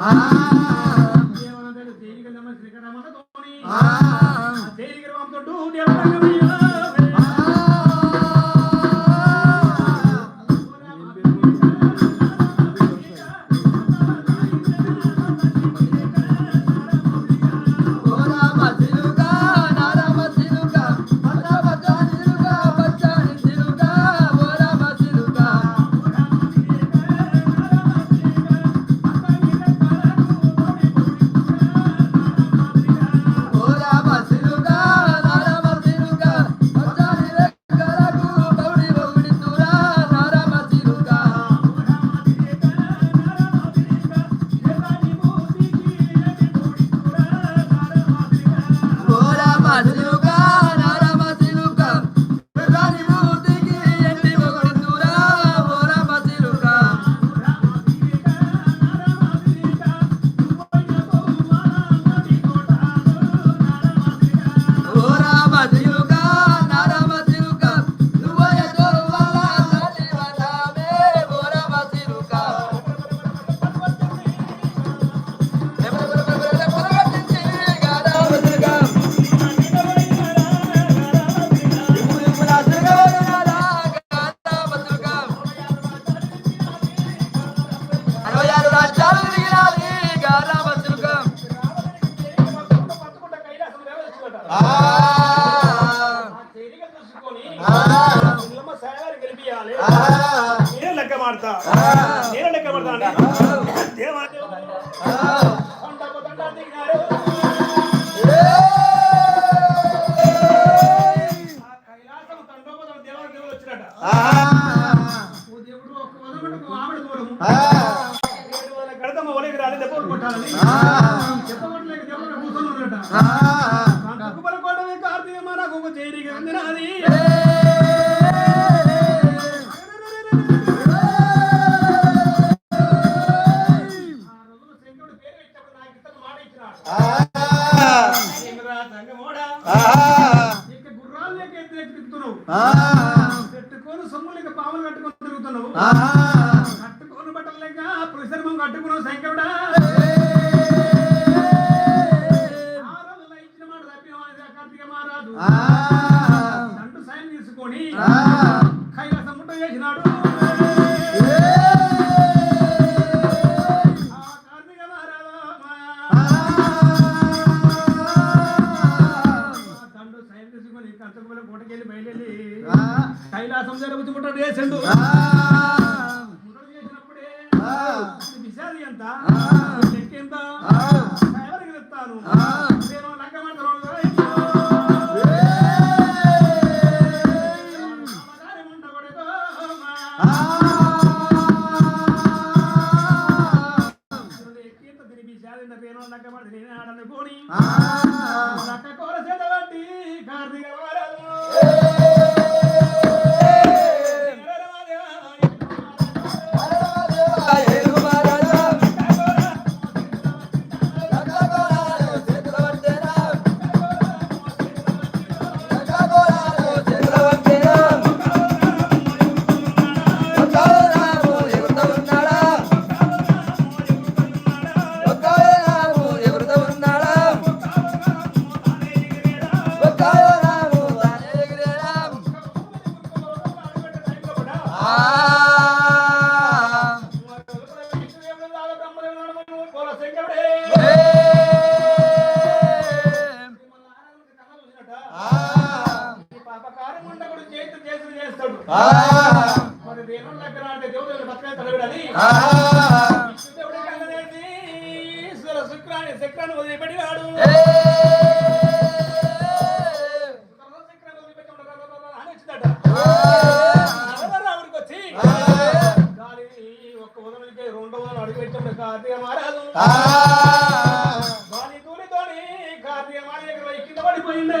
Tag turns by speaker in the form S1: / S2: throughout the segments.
S1: Ah! వచ్చినట ఓ దేవుడు ఒక వదలకుండా దూరం కడతమ్మ వలకి రాలేదు దెబ్బలు కొట్టాలని. చెప్పబట్టలేక దెబ్బలు కూర్చొని ఉన్నట కింద
S2: పేను
S1: లక్క
S2: పడితే
S1: నేను ఆడనుకోని లక్క కూర దేవాలయంలో కింద పడిపోయిందే.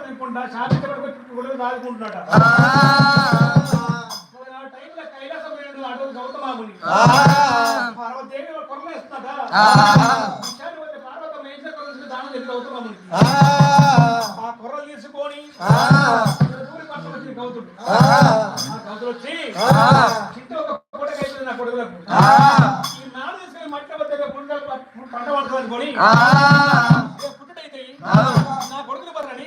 S1: తినకుండా శాంతి కూడా దాడుకుంటున్నాడు టైంలో కైలాసం పోయాడు అడవి గౌతమాముని పార్వదేవి కొరలేస్తున్నాడు పార్వతం ఏం చేసిన దానం చెప్పి గౌతమాముని ఆ. కొర్రలు తీసుకొని గౌతుడు ఆ. గౌతుడు వచ్చి చింత ఒక పూట వేసి నా కొడుకులకు. నాడు తీసుకుని మట్టి పంట పడుతుంది అనుకోని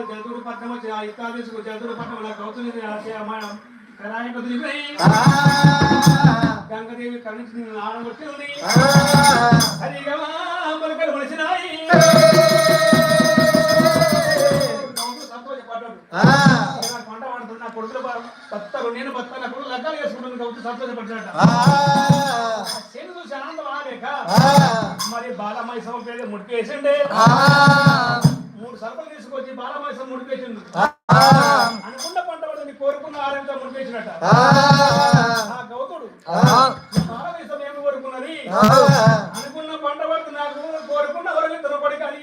S1: మేకాలు జంతువులు పట్టణం వచ్చి ఆ ఇత్తా తీసుకు జంతువులు పట్టణం నాకు అవుతుంది కరాయి కుదిరిపోయి గంగదేవి కరుణించి ఆడగొట్టింది హరిగా మొలకలు మొలిచినాయి. పంట పండుతున్న కొడుకులు బత్తలు నేను బత్తాను అప్పుడు లగ్గాలు చేను చూసి ఆనందం ఆలేక మరి బాలమైసమ్మ పేరు ముడికేసిండే మూడు సరుకులు తీసుకొచ్చి బాలమైసమ్మ ముడికేసిండు అనుకున్న పంట పడుతుంది కోరుకున్న ఆరోగ్యంతో ముడికేసినట్ట ఆ. గౌతుడు బాలమైసమ్మ ఏమి కోరుకున్నది? అనుకున్న పంట పడుతుంది నాకు కోరుకున్న వరకు తినపడి కానీ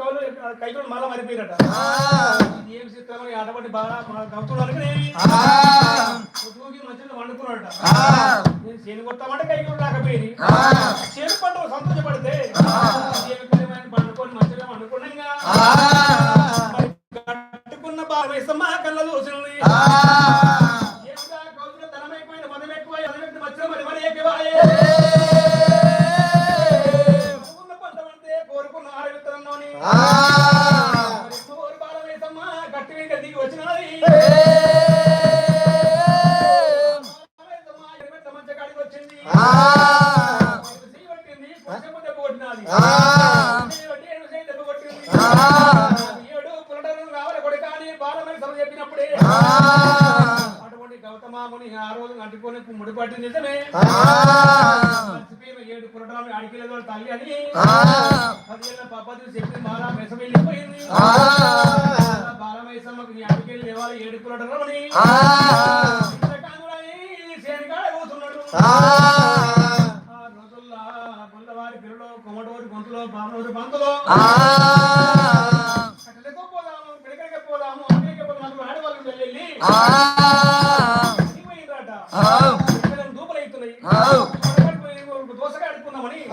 S1: గౌలు కైకిలో మళ్ళా మరిపోయినట. ఏం చిత్రం ఆటపడి బాగా గౌతుడు అనుకునేవి మంచిగా వండుకున్నాడట. నేను చేను కొట్టామంటే కైకిలో రాకపోయింది చేను పంట సంతోషపడితే పంటే కోరుకున్న ఆరోగ్యతలోని తల్లి అని. పదిహేళ్ళ పద్ధతి చెప్పి బాలా మెస వెళ్ళిపోయింది. బాలమైసమ్మకి నీ అడిగిలు లేవాలి ఏడు పురటలని శనికాడ కూతున్నాడు ఆ. రోజుల్లో గొల్లవారి పిల్లలు గొంతులో బామనోరి పోదాము పోదాము అక్కడికి పోదాము ఆడవాళ్ళు వెళ్ళి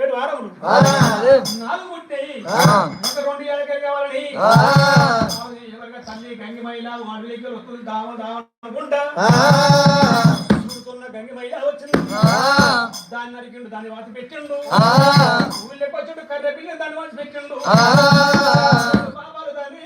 S1: ఏడు వారములు. నాలుగు ముట్టాయి ఇంకా రెండు ఏళ్ళకి కావాలని? ఎవరిగా తల్లి గంగి మహిళ వాడికి వస్తుంది దావ దావ అనుకుంటా. చూడుతున్న గంగి మహిళ వచ్చింది. దాన్ని నరికిండు దాన్ని వాసి పెట్టిండు. ఊళ్ళకి వచ్చాడు కర్ర పిల్లి దాన్ని వాసి పెట్టిండు. దాన్ని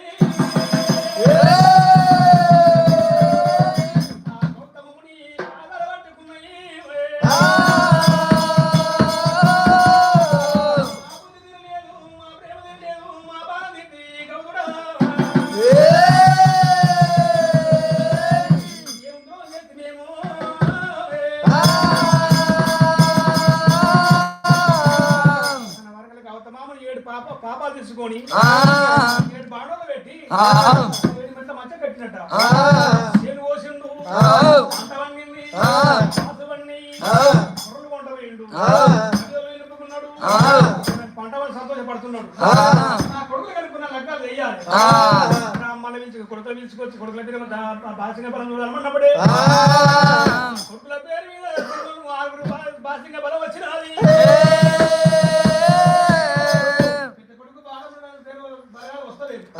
S1: సంతోషపడుతున్నాడు. నా కొడుకులు కనుక్కున్న లగ్గాలు వేయాలి. బ్రాహ్మణ పిలిచి కొడుకులు పిలుచుకొచ్చి కొడుకుల పేరు బాసింగ బలం చూడాలన్నప్పుడే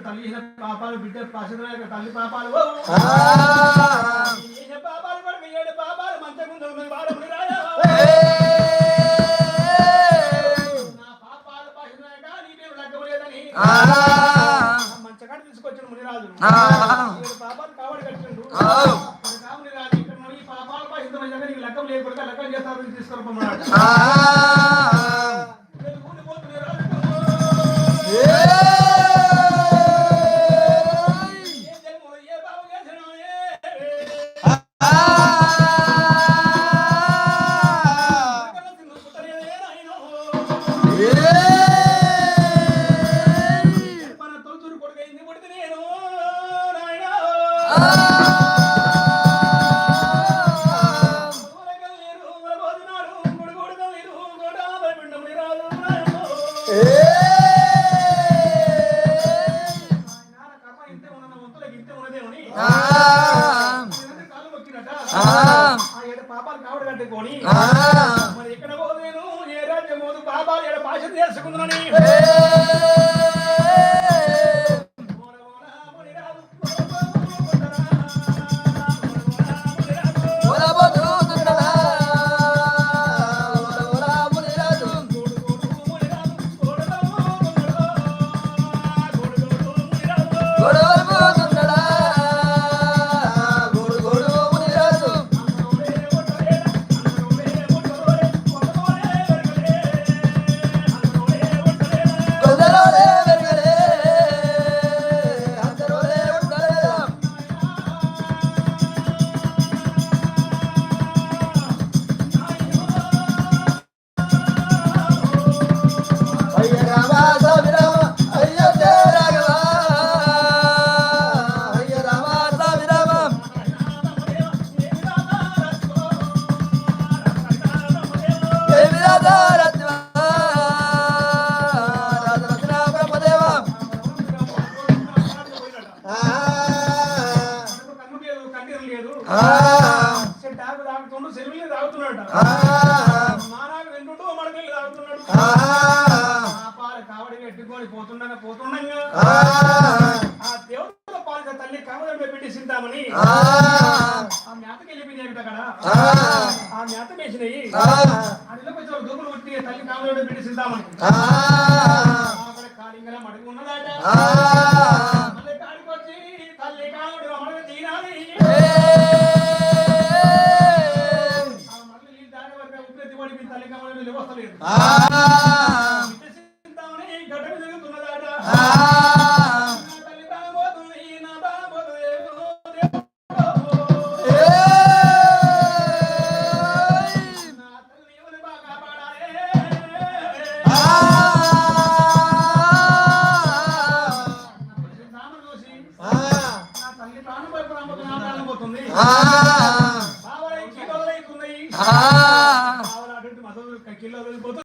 S3: ఇక తల్లి
S1: పాపాలు బిడ్డ పాశ తల్లి పాపాలు Oh! కాలంలో పిలిచిద్దామని కాళింగరం అడుగు ఉన్నదాట. ఆ.